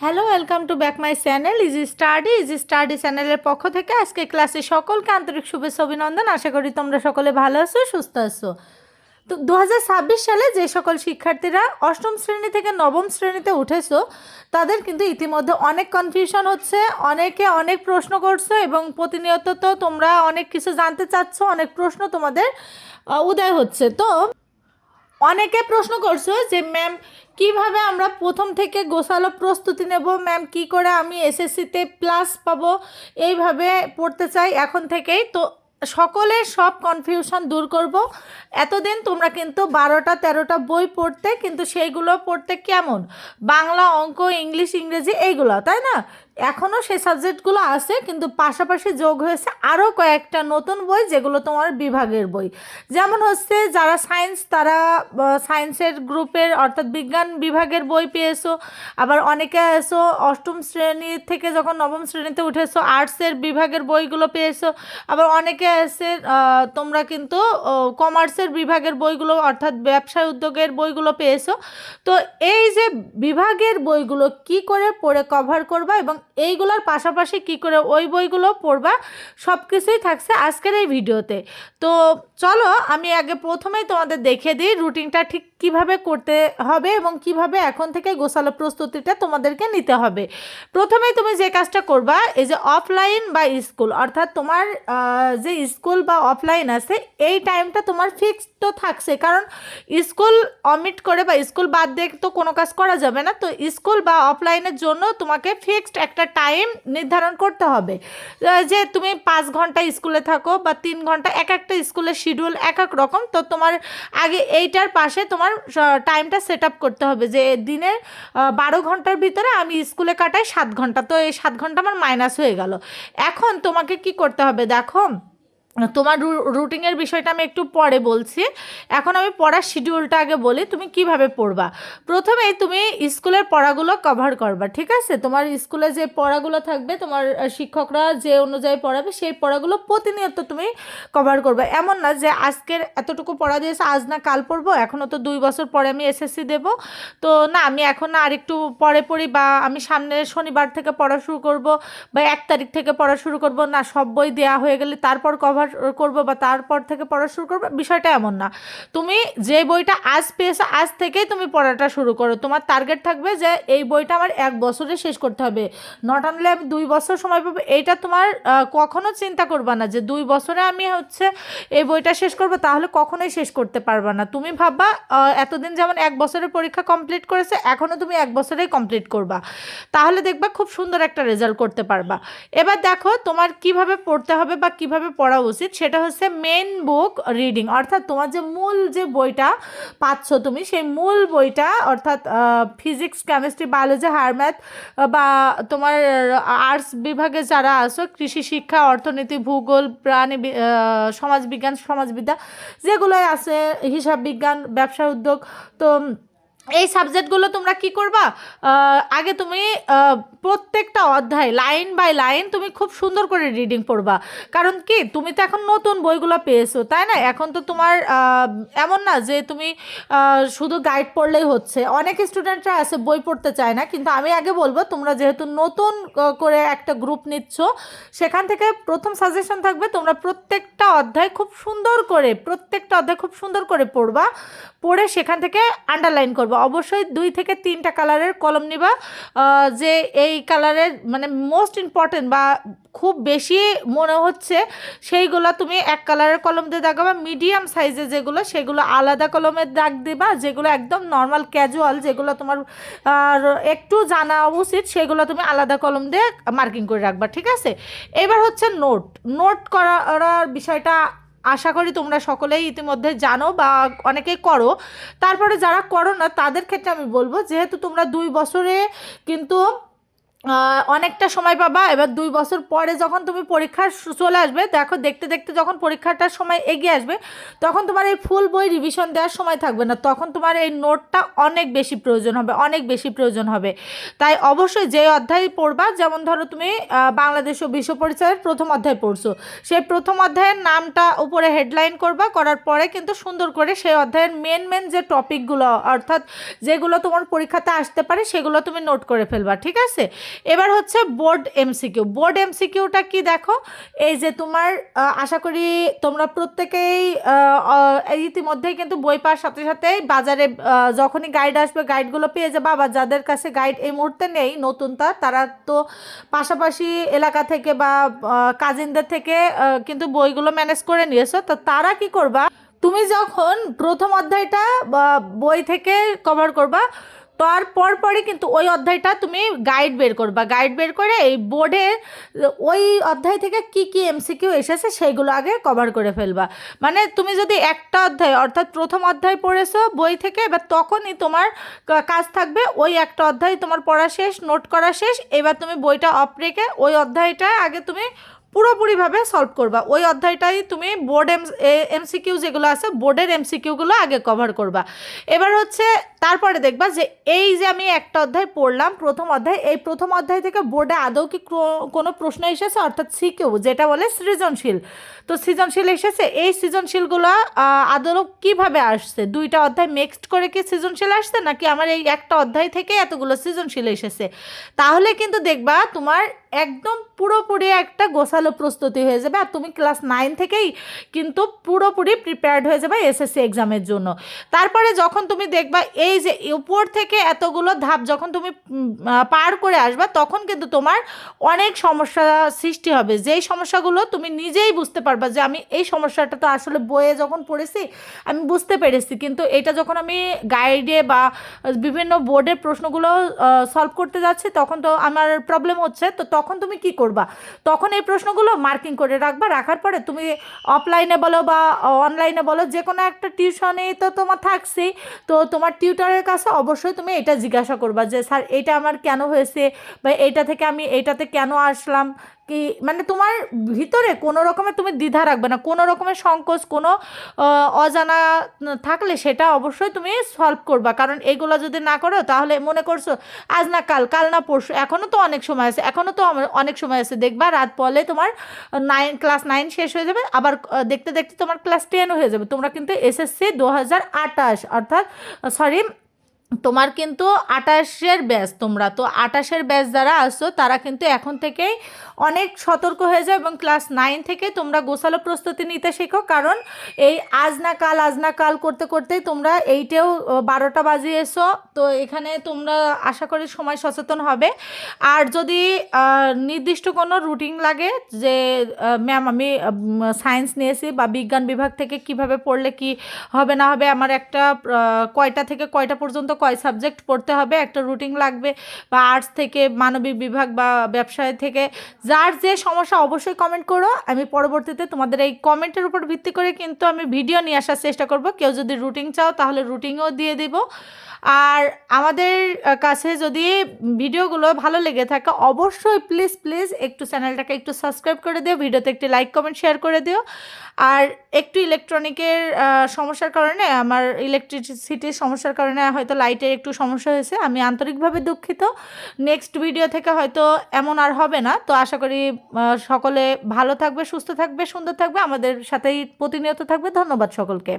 Hello welcome to back my channel easy study easy study চ্যানেলের পক্ষ থেকে আজকে ক্লাসে সকলকে আন্তরিক শুভেচ্ছা, অভিনন্দন। আশা করি তোমরা সকলে ভালো আছো, সুস্থ আছো। তো দু হাজার ছাব্বিশ সালে যে সকল শিক্ষার্থীরা অষ্টম শ্রেণি থেকে নবম শ্রেণীতে উঠেছো, তাদের কিন্তু ইতিমধ্যে অনেক কনফিউশন হচ্ছে, অনেকে অনেক প্রশ্ন করছ এবং প্রতিনিয়ত তো তোমরা অনেক কিছু জানতে চাচ্ছ, অনেক প্রশ্ন তোমাদের উদয় হচ্ছে। তো অনেকে প্রশ্ন করছ যে, ম্যাম, কীভাবে আমরা প্রথম থেকে গোসালো প্রস্তুতি নেব? ম্যাম, কি করে আমি এসএসসিতে প্লাস পাবো? এইভাবে পড়তে চাই এখন থেকেই। তো সকলের সব কনফিউশন দূর করব। এতদিন তোমরা কিন্তু বারোটা, তেরোটা বই পড়তে, কিন্তু সেইগুলো পড়তে কেমন? বাংলা, অঙ্ক, ইংলিশ, ইংরেজি, এইগুলো, তাই না? এখনও সেই সাবজেক্টগুলো আছে, কিন্তু পাশাপাশি যোগ হয়েছে আরও কয়েকটা নতুন বই, যেগুলো তোমার বিভাগের বই। যেমন হচ্ছে যারা সায়েন্স তারা সায়েন্সের গ্রুপের অর্থাৎ বিজ্ঞান বিভাগের বই পেয়েছ, আবার অনেকে এসো অষ্টম শ্রেণি থেকে যখন নবম শ্রেণীতে উঠেছো আর্টসের বিভাগের বইগুলো পেয়েছ, আবার অনেকে এসে তোমরা কিন্তু কমার্সের বিভাগের বইগুলো, অর্থাৎ ব্যবসায় উদ্যোগের বইগুলো পেয়েছ। তো এই যে বিভাগের বইগুলো কি করে পড়ে কভার করবা এবং এইগুলোর পাশাপাশি কি করে ওই বইগুলো পড়বা, সব কিছুই থাকছে আজকের এই ভিডিওতে। তো চলো, আমি আগে প্রথমেই তোমাদের দেখে দিই রুটিনটা ঠিক কীভাবে করতে হবে এবং কীভাবে এখন থেকে গোসালো প্রস্তুতিটা তোমাদেরকে নিতে হবে। প্রথমেই তুমি যে কাজটা করবা, এই যে অফলাইন বা স্কুল অর্থাৎ তোমার যে স্কুল বা অফলাইন আছে, এই টাইমটা তোমার ফিক্সড তো থাকছে। কারণ স্কুল অমিট করে বা স্কুল বাদ দিয়ে তো কোনো কাজ করা যাবে না। তো স্কুল বা অফলাইনের জন্য তোমাকে ফিক্সড একটা টাইম নির্ধারণ করতে হবে। যে তুমি পাঁচ ঘণ্টা স্কুলে থাকো বা তিন ঘণ্টা, এক একটা স্কুলের শিডিউল এক এক রকম। তো তোমার আগে এইটার পাশে তোমার টাইমটা সেট আপ করতে হবে যে দিনে বারো ঘণ্টার ভিতরে আমি স্কুলে কাটাই সাত ঘণ্টা। তো এই সাত ঘণ্টা আমার মাইনাস হয়ে গেল। এখন তোমাকে কি করতে হবে দেখো তোমার রুটিনের বিষয়টা আমি একটু পরে বলছি। এখন আমি পড়ার শিডিউলটা আগে বলি, তুমি কীভাবে পড়বা? প্রথমে তুমি স্কুলের পড়াগুলো কভার করবা, ঠিক আছে? তোমার স্কুলে যে পড়াগুলো থাকবে, তোমার শিক্ষকরা যে অনুযায়ী পড়াবে, সেই পড়াগুলো প্রতিনিয়ত তুমি কভার করবে। এমন না যে আজকের এতটুকু পড়া দিয়েছে, আজ না কাল পড়ব, এখনও তো দুই বছর পরে আমি এসএসসি দেবো। তো না, আমি এখন না আরেকটু পরে পড়ি বা আমি সামনে শনিবার থেকে পড়া শুরু করব বা এক তারিখ থেকে পড়া শুরু করব, না সব বই দেওয়া হয়ে গেলে তারপর কভার করব বা তারপর থেকে পড়া শুরু করব, বিষয়টা এমন না। তুমি যে বইটা আজ পেয়েছ, আজ থেকেই তুমি পড়াটা শুরু করো। তোমার টার্গেট থাকবে যে এই বইটা আমার এক বছরে শেষ করতে হবে। নট অনলি আমি দুই বছর সময় পাবো, এইটা তোমার কখনো চিন্তা করবা না যে দুই বছরে আমি হচ্ছে এই বইটা শেষ করব, তাহলে কখনোই শেষ করতে পারবা না। তুমি ভাববা এতদিন যেমন এক বছরের পরীক্ষা কমপ্লিট করেছে, এখনও তুমি এক বছরেই কমপ্লিট করবা। তাহলে দেখবা খুব সুন্দর একটা রেজাল্ট করতে পারবা। এবার দেখো তোমার কীভাবে পড়তে হবে বা কীভাবে পড়া উচিত সেটা হচ্ছে মেন বুক রিডিং অর্থাৎ তোমার যে মূল যে বইটা পাচ্ছ তুমি, সেই মূল বইটা, অর্থাৎ physics chemistry biology higher math বা তোমার আর্টস বিভাগে যারা আছো, কৃষি শিক্ষা, অর্থনীতি, ভূগোল, প্রাণী সমাজবিজ্ঞান, সমাজবিদ্যা, যেগুলোই আছে, হিসাব বিজ্ঞান, ব্যবসা উদ্যোগ, তো এই সাবজেক্টগুলো তোমরা কি করবা? আগে তুমি প্রত্যেকটা অধ্যায় লাইন বাই লাইন তুমি খুব সুন্দর করে রিডিং পড়বা। কারণ কি? তুমি তো এখন নতুন বইগুলো পেয়েছ, তাই না? এখন তো তোমার এমন না যে তুমি শুধু গাইড পড়লেই হচ্ছে। অনেক স্টুডেন্টরা আছে, বই পড়তে চায় না, কিন্তু আমি আগে বলব, তোমরা যেহেতু নতুন করে একটা গ্রুপ নিচ্ছ, সেখান থেকে প্রথম সাজেশন থাকবে, তোমরা প্রত্যেকটা অধ্যায় খুব সুন্দর করে, প্রত্যেকটা অধ্যায় খুব সুন্দর করে পড়বা, পড়ে সেখান থেকে আন্ডারলাইন করব। অবশ্যই দুই থেকে তিনটা কালারের কলম নিবা যে এই কালারের মানে মোস্ট ইম্পর্টেন্ট বা খুব বেশি মনে হচ্ছে, সেইগুলো তুমি এক কালারের কলম দিয়ে দাগাবা। মিডিয়াম সাইজে যেগুলো, সেগুলো আলাদা কলমের দাগ দিবা, যেগুলো একদম নর্মাল ক্যাজুয়াল যেগুলো তোমার একটু জানা উচিত, সেগুলো তুমি আলাদা কলম দিয়ে মার্কিং করে রাখবা, ঠিক আছে? এবার হচ্ছে নোট নোট করার বিষয়টা আশা করি তোমরা সকলেই ইতিমধ্যে জানো বা অনেকেই করো। তারপরে যারা করো না, তাদের ক্ষেত্রে আমি বলব, যেহেতু তোমরা দুই বছরে কিন্তু অনেকটা সময় পাবা। এবার দুই বছর পরে যখন তুমি পরীক্ষার চলে আসবে, দেখো দেখতে দেখতে যখন পরীক্ষাটার সময় এগিয়ে আসবে, তখন তোমার এই ফুল বই রিভিশন দেওয়ার সময় থাকবে না। তখন তোমার এই নোটটা অনেক বেশি প্রয়োজন হবে, অনেক বেশি প্রয়োজন হবে। তাই অবশ্যই যে অধ্যায় পড়বা, যেমন ধরো তুমি বাংলাদেশ ও বিশ্ব পরিচয়ের প্রথম অধ্যায় পড়ছো, সেই প্রথম অধ্যায়ের নামটা উপরে হেডলাইন করবা, করার পরে কিন্তু সুন্দর করে সেই অধ্যায়ের মেন মেন যে টপিকগুলো অর্থাৎ যেগুলো তোমার পরীক্ষাতে আসতে পারে, সেগুলো তুমি নোট করে ফেলবা, ঠিক আছে? এবার হচ্ছে বোর্ড এমসিকিউ বোর্ড এমসিকিউটা কি দেখো? এই যে তোমার আশা করি তোমরা প্রত্যেকেই ইতিমধ্যেই কিন্তু বই পাওয়ার সাথে সাথেই বাজারে যখনই গাইড আসবে গাইডগুলো পেয়ে যাবে। আবার যাদের কাছে গাইড এই মুহূর্তে নেই, নতুন নতুনটা তারা তো পাশাপাশি এলাকা থেকে বা কাজিনদের থেকে কিন্তু বইগুলো ম্যানেজ করে নিয়েছো। তো তারা কি করবা? তুমি যখন প্রথম অধ্যায়টা বই থেকে কভার করবা তারপর পরই কিন্তু ওই অধ্যায়টা তুমি গাইড বের করবা। গাইড বের করে এই বোর্ডে ওই অধ্যায় থেকে কি কি এমসিকিউ এসেছে সেইগুলো আগে কভার করে ফেলবা। মানে তুমি যদি একটা অধ্যায়, অর্থাৎ প্রথম অধ্যায় পড়েছো বই থেকে, এবার তখনই তোমার কাজ থাকবে ওই একটা অধ্যায় তোমার পড়া শেষ নোট করা শেষ, এবার তুমি বইটা অফ রেখে ওই অধ্যায়টা আগে তুমি পুরোপুরিভাবে সলভ করবা। ওই অধ্যায়টাই তুমি বোর্ড এম এমসিকিউ যেগুলো আছে বোর্ডের এমসিকিউগুলো আগে কভার করবা। এবার হচ্ছে তারপরে দেখবা যে এই যে আমি একটা অধ্যায় পড়লাম, প্রথম অধ্যায়, এই প্রথম অধ্যায় থেকে বোর্ডে আদৌ কি কোনো প্রশ্ন এসেছে? অর্থাৎ সিকিউ যেটা বলে সৃজনশীল। তো সৃজনশীল এসেছে। এই সৃজনশীলগুলো আদৌ কীভাবে আসছে? দুইটা অধ্যায় মিক্সড করে কি সৃজনশীল আসছে? নাকি আমার এই একটা অধ্যায় থেকে এতগুলো সৃজনশীল এসেছে? তাহলে কিন্তু দেখবা তোমার একদম পুরোপুরি একটা গোছালো প্রস্তুতি হয়ে যাবে। আর তুমি ক্লাস নাইন থেকেই কিন্তু পুরোপুরি প্রিপেয়ার্ড হয়ে যাবে এসএসসি এক্সামের জন্য। তারপরে যখন তুমি দেখবা এই যে উপর থেকে এতগুলো ধাপ যখন তুমি পার করে আসবা, তখন কিন্তু তোমার অনেক সমস্যা সৃষ্টি হবে। যেই সমস্যাগুলো তুমি নিজেই বুঝতে পারবা যে আমি এই সমস্যাটা তো আসলে বইয়ে যখন পড়েছি, আমি বুঝতে পেরেছি। কিন্তু এটা যখন আমি গাইডে বা বিভিন্ন বোর্ডের প্রশ্নগুলো সলভ করতে যাচ্ছি, তখন তো আমার প্রবলেম হচ্ছে। তো তখন তুমি কি করবা? তখন এই প্রশ্নগুলো মার্কিং করে রাখবা, রাখার পরে তুমি অফলাইনে বলো বা অনলাইনে বলো যে কোনো একটা টিউশনে তো তোমার থাকছেই। তো তোমার টিউটারের কাছে অবশ্যই তুমি এটা জিজ্ঞাসা করবা যে, স্যার, এটা আমার কেন হয়েছে? বা এটা থেকে আমি, এটাতে কেন আসলাম? কি মানে তোমার ভিতরে কোনো রকমের তুমি দ্বিধা রাখবে না, কোনো রকমের সংকোচ, কোনো অজানা থাকলে সেটা অবশ্যই তুমি সলভ করবা। কারণ এইগুলো যদি না করো, তাহলে মনে করছ, আজ না কাল কাল না পরশু। এখনও তো অনেক সময় আছে এখনও তো অনেক সময় আছে। দেখবা রাত পলে তোমার নাইন ক্লাস নাইন শেষ হয়ে যাবে, আবার দেখতে দেখতে তোমার ক্লাস টেন হয়ে যাবে। তোমরা কিন্তু এসএসসি দু হাজার আঠাশ, অর্থাৎ সরি তোমার কিন্তু আটাশের ব্যাচ তোমরা। তো আটাশের ব্যাচ যারা আসছো, তারা কিন্তু এখন থেকেই অনেক সতর্ক হয়ে যাও এবং ক্লাস নাইন থেকে তোমরা গোসালো প্রস্তুতি নিতে শেখো। কারণ এই আজ না কাল, আজ না কাল করতে করতেই তোমরা এইটেও বারোটা বাজিয়ে এসো। তো এখানে তোমরা আশা করি সময় সচেতন হবে। আর যদি নির্দিষ্ট কোনো রুটিন লাগে যে ম্যাম আমি সায়েন্স নিয়েছি বা বিজ্ঞান বিভাগ থেকে কীভাবে পড়লে কি হবে না হবে, আমার একটা কয়টা থেকে কয়টা পর্যন্ত কয় সাবজেক্ট পড়তে হবে, একটা রুটিন লাগবে বা আর্টস থেকে, মানবিক বিভাগ বা ব্যবসায় থেকে। যার যে সমস্যা অবশ্যই কমেন্ট করো। আমি পরবর্তীতে তোমাদের এই কমেন্টের উপর ভিত্তি করে কিন্তু আমি ভিডিও নিয়ে আসার চেষ্টা করব। কেউ যদি রুটিন চাও তাহলে রুটিনও দিয়ে দিব। আর আমাদের কাছে যদি ভিডিওগুলো ভালো লেগে থাকে, অবশ্যই প্লিজ প্লিজ একটু চ্যানেলটাকে একটু সাবস্ক্রাইব করে দিও। ভিডিওতে একটি লাইক কমেন্ট শেয়ার করে দিও। আর একটু ইলেকট্রনিকের সমস্যার কারণে, আমার ইলেকট্রিসিটির সমস্যার কারণে হয়তো লাইটের একটু সমস্যা হয়েছে, আমি আন্তরিকভাবে দুঃখিত। নেক্সট ভিডিও থেকে হয়তো এমন আর হবে না, তো আশা করি সকলে ভালো থাকবে, সুস্থ থাকবে, সুন্দর থাকবে, আমাদের সাথেই প্রতিনিয়ত থাকবে। ধন্যবাদ সকলকে।